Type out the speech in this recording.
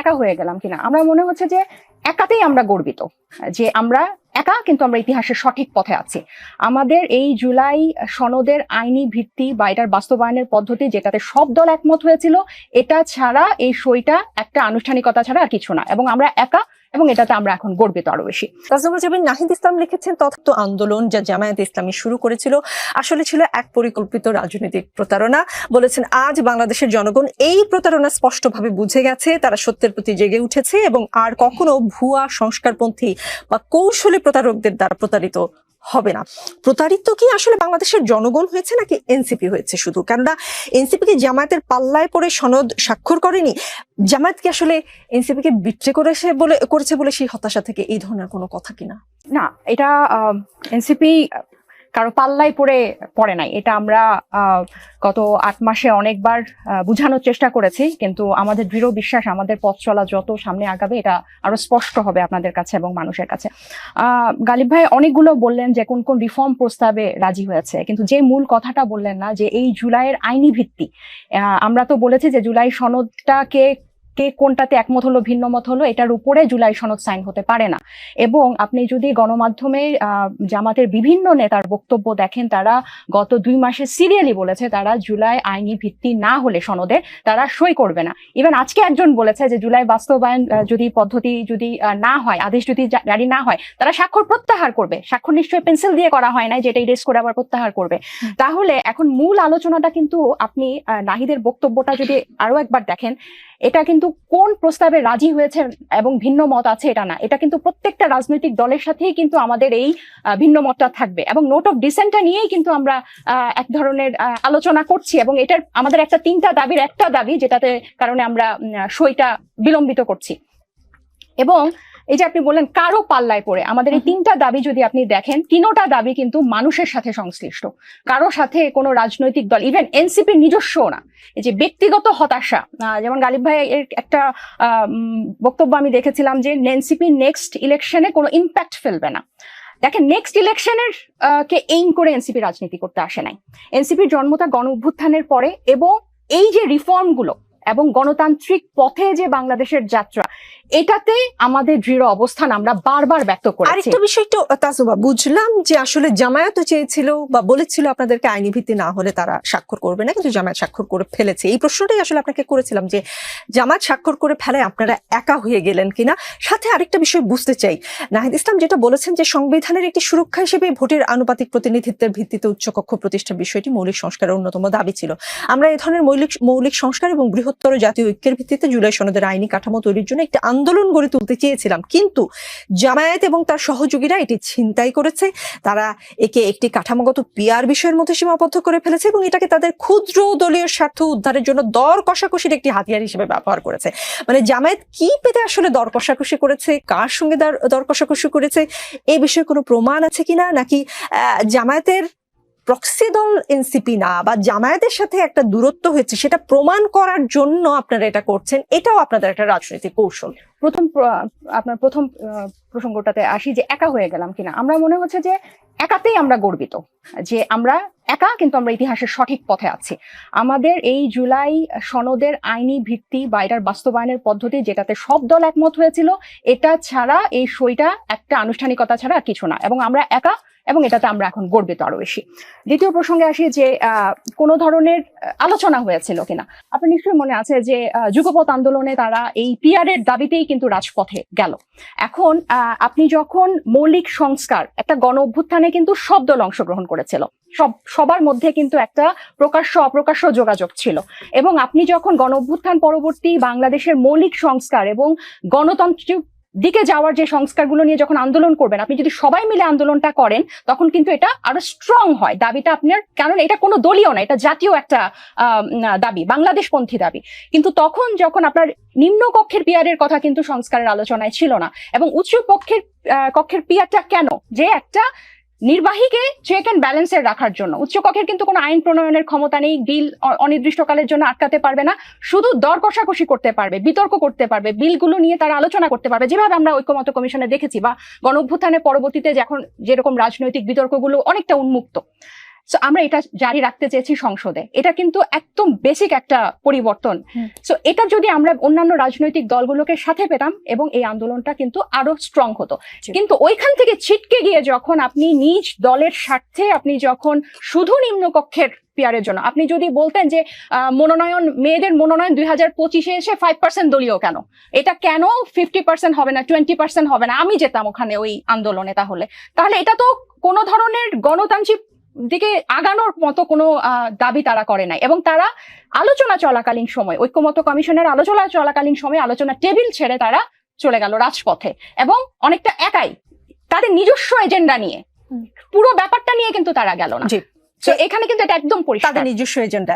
একা হয়ে গেলাম কিনা? আমরা মনে হচ্ছে যে একাতেই আমরা গর্বিত যে আমরা একা, কিন্তু আমরা ইতিহাসের সঠিক পথে আছি। আমাদের এই জুলাই সনদের আইনি ভিত্তি বা এটার বাস্তবায়নের পদ্ধতি যেটাতে সব দল একমত হয়েছিল, এটা ছাড়া এই সইটা একটা আনুষ্ঠানিকতা ছাড়া আর কিছু না। এবং আমরা একা এবং এটাতে আমরা এখন গর্বিত আরও বেশি। নাহিদ ইসলাম লিখেছেন, তথ্য আন্দোলন যা জামায়াত ইসলামী শুরু করেছিল, আসলে ছিল এক পরিকল্পিত রাজনৈতিক প্রতারণা। বলেছেন, আজ বাংলাদেশের জনগণ এই প্রতারণা স্পষ্টভাবে বুঝে গেছে, তারা সত্যের প্রতি জেগে উঠেছে এবং আর কখনো ভুয়া সংস্কারপন্থী বা কৌশলী প্রতারকদের দ্বারা প্রতারিত হবে না। প্রতারিত কি আসলে বাংলাদেশের জনগণ হয়েছে নাকি এনসিপি হয়েছে শুধু? কেননা এনসিপি কি জামায়াতের পাল্লায় পড়ে সনদ স্বাক্ষর করেনি। জামায়াত কি আসলে এনসিপি কে বিট্রে করেছে বলে করেছে বলে সেই হতাশা থেকে এই ধরনের কোনো কথা কিনা না? এটা এনসিপি কারও পাল্লাই পড়ে পড়ে নাই। এটা আমরা গত আট মাসে অনেকবার বোঝানোর চেষ্টা করেছি, কিন্তু আমাদের দৃঢ় বিশ্বাস, আমাদের পথ চলা যত সামনে আগাবে, এটা আরও স্পষ্ট হবে আপনাদের কাছে এবং মানুষের কাছে। গালিব ভাই অনেকগুলো বললেন যে কোন কোন রিফর্ম প্রস্তাবে রাজি হয়েছে, কিন্তু যে মূল কথাটা বললেন না যে এই জুলাইয়ের আইনি ভিত্তি আমরা তো বলেছি যে জুলাই সনদটাকে কে কোনটাতে একমত হলো ভিন্ন মত হলো এটার উপরে জুলাই সনদ সাইন হতে পারে না। এবং আপনি যদি গণমাধ্যমে জামাতের বিভিন্ন নেতার বক্তব্য দেখেন তারা গত দুই মাসে সিরিয়ালি বলেছে তারা জুলাই আইনি ভিত্তি না হলে সনদে তারা সই করবে না। ইভেন আজকে একজন বলেছে যে জুলাই বাস্তবায়ন যদি পদ্ধতি যদি না হয় আদেশ যদি জারি না হয় তারা স্বাক্ষর প্রত্যাহার করবে। স্বাক্ষর নিশ্চয়ই পেন্সিল দিয়ে করা হয় না যেটা ইরেজ করে আবার প্রত্যাহার করবে। তাহলে এখন মূল আলোচনাটা কিন্তু আপনি নাহিদের বক্তব্যটা যদি আরও একবার দেখেন এটা কিন্তু কোন প্রস্তাবে রাজি হয়েছে এবং ভিন্ন মত আছে এটা না। এটা কিন্তু প্রত্যেকটা রাজনৈতিক দলের সাথেই কিন্তু আমাদের এই ভিন্ন মতটা থাকবে এবং নোট অফ ডিসেন্টটা নিয়েই কিন্তু আমরা এক ধরনের আলোচনা করছি এবং এটার আমাদের একটা তিনটা দাবির একটা দাবি যেটাতে কারণে আমরা সইটা বিলম্বিত করছি। এবং এই যে আপনি বললেন কারও পাল্লায় পড়ে আমাদের এই তিনটা দাবি যদি আপনি দেখেন তিনোটা দাবি কিন্তু মানুষের সাথে সংশ্লিষ্ট। কারও সাথে কোনো রাজনৈতিক দল ইভেন এনসিপির নিজস্ব না। এই যে ব্যক্তিগত হতাশা যেমন গালিব ভাই এর একটা বক্তব্য আমি দেখেছিলাম যে এনসিপি নেক্সট ইলেকশনে কোনো ইম্প্যাক্ট ফেলবে না। দেখেন নেক্সট ইলেকশনের কে এইম করে এনসিপি রাজনীতি করতে আসে নাই। এনসিপির জন্মতা গণ অভ্যুত্থানের পরে এবং এই যে রিফর্মগুলো এবং গণতান্ত্রিক পথে যে বাংলাদেশের যাত্রা এটাতে আমাদের দৃঢ় অবস্থান আমরা বারবার ব্যক্ত করেছি। আরেকটা বিষয় একটু তাজুবা বুঝলাম যে আসলে জামায়াতও চেয়েছিল বা বলেছিল আপনাদেরকে আইনি ভিত্তি না হলে তারা স্বাক্ষর করবে না, কিন্তু জামায়াত স্বাক্ষর করে ফেলেছে। এই প্রশ্নটাই আসলে আপনাকে করেছিলাম যে জামায়াত স্বাক্ষর করে ফেলায় আপনারা একা হয়ে গেলেন কিনা? সাথে আরেকটা বিষয় বুঝতে চাই। নাহিদ ইসলাম যেটা বলেছেন যে সংবিধানের একটি সুরক্ষা হিসেবে ভোটের আনুপাতিক প্রতিনিধিত্বের ভিত্তিতে উচ্চকক্ষ প্রতিষ্ঠার বিষয়টি মৌলিক সংস্কারের অন্যতম দাবি ছিল। আমরা এ ধরনের মৌলিক মৌলিক সংস্কার এবং বৃহত্তর জাতীয় ঐক্যের ভিত্তিতে জুলাই সনদের আইনি কাঠামো তৈরির জন্য একটি আন্দোলন গড়ে তুলতে চেয়েছিলাম। কিন্তু জামায়াত এবং তার সহযোগীরা এটি ছিনতাই করেছে। তারা একে একটি কাঠামোগত পিয়ার বিষয়ের মধ্যে সীমাবদ্ধ করে ফেলেছে এবং এটাকে তাদের ক্ষুদ্র দলীয় স্বার্থ উদ্ধারের জন্য দর কষাকষির একটি হাতিয়ার হিসেবে ব্যবহার করেছে। মানে জামায়াত কি পেতে আসলে দর কষাকষি করেছে? কার সঙ্গে দর- কষাকষি করেছে? এই বিষয়ে কোনো প্রমাণ আছে কিনা? নাকি জামায়াতের প্রক্সি দল এনসিপি না বা জামায়াতের সাথে একটা দূরত্ব হয়েছে, সেটা প্রমাণ করার জন্য আপনারা এটা করছেন, এটাও আপনাদের একটা রাজনৈতিক কৌশল। প্রথম আপনার প্রথম প্রসঙ্গটাতে আসি যে একা হয়ে গেলাম কিনা। আমরা মনে হচ্ছে যে একাতেই আমরা গর্বিত যে আমরা একা কিন্তু আমরা ইতিহাসের সঠিক পথে আছি। আমাদের এই জুলাই সনদের আইনি ভিত্তি বা এটার বাস্তবায়নের পদ্ধতি যেটাতে সব দল একমত হয়েছিল এটা ছাড়া এই সইটা একটা আনুষ্ঠানিকতা ছাড়া আর কিছু না। এবং আমরা একা এবং এটাতে আমরা এখন গর্বিত আরও বেশি। দ্বিতীয় প্রসঙ্গে আসি যে কোনো ধরনের আলোচনা হয়েছিল কিনা? আপনার নিশ্চয়ই মনে আছে যে আহ, যুগপৎ আন্দোলনে তারা এই পিয়ারের দাবিতেই কিন্তু রাজপথে গেল। এখন আপনি যখন মৌলিক সংস্কার একটা গণ অভ্যুত্থানে কিন্তু সব দল অংশগ্রহণ করেছিল। সব, সবার মধ্যে কিন্তু একটা প্রকাশ্য অপ্রকাশ্য যোগাযোগ ছিল। এবং আপনি যখন গণ অভ্যুত্থান পরবর্তী বাংলাদেশের মৌলিক সংস্কার এবং গণতন্ত্রের দিকে যাওয়ার যে সংস্কারগুলো নিয়ে যখন আন্দোলন করবেন, আপনি যদি সবাই মিলে আন্দোলনটা করেন, তখন কিন্তু এটা আরও স্ট্রং হয়। দাবিটা আপনার কারণ এটা কোনো দলীয় না, এটা জাতীয় একটা দাবি, বাংলাদেশপন্থী দাবি। কিন্তু তখন যখন আপনার নিম্ন কক্ষের পিয়ারের কথা কিন্তু সংস্কারের আলোচনায় ছিল না। এবং উচ্চ পক্ষের কক্ষের পিয়ারটা কেন? যে একটা নির্বাহীকে চেক অ্যান্ড ব্যালেন্সের রাখার জন্য। উচ্চকক্ষের কিন্তু কোনো আইন প্রণয়নের ক্ষমতা নেই, বিল অনির্দিষ্টকালের জন্য আটকাতে পারবে না, শুধু দর কষাকষি করতে পারবে, বিতর্ক করতে পারবে, বিলগুলো নিয়ে তারা আলোচনা করতে পারবে। যেভাবে আমরা ঐক্যমত কমিশনে দেখেছি বা গণ পরবর্তীতে যখন যেরকম রাজনৈতিক বিতর্কগুলো অনেকটা উন্মুক্ত। সো আমরা এটা জারি রাখতে চেয়েছি সংসদে। এটা কিন্তু একদম বেসিক একটা পরিবর্তন। সো এটা যদি আমরা অন্যান্য রাজনৈতিক দলগুলোকে সাথে পেতাম এবং এই আন্দোলনটা কিন্তু আরও স্ট্রং হতো। কিন্তু ওইখান থেকে ছিটকে গিয়ে যখন আপনি নিজ দলের স্বার্থে আপনি যখন শুধু নিম্নকক্ষের পিয়ারের জন্য আপনি যদি বলতেন যে মনোনয়ন মেয়েদের মনোনয়ন দুই হাজার পঁচিশে এসে ফাইভ পার্সেন্ট দলীয় কেন? এটা কেন ফিফটি পার্সেন্ট হবে না টোয়েন্টি পার্সেন্ট হবে না? আমি যেতাম ওখানে ওই আন্দোলনে তাহলে। তাহলে এটা তো কোনো ধরনের গণতান্ত্রিক দিকে আগানোর মতো কোনো দাবি তারা করে নাই। এবং তারা আলোচনা চলাকালীন সময় ঐক্যমত কমিশনের আলোচনা চলাকালীন সময় আলোচনা টেবিল ছেড়ে তারা চলে গেল রাজপথে। এবং অনেকটা একাই তাদের নিজস্ব এজেন্ডা নিয়ে। পুরো ব্যাপারটা নিয়ে কিন্তু তারা গেল না। জি। তো এখানে কিন্তু এটা একদম পরিষ্কার। তাদের নিজস্ব এজেন্ডা।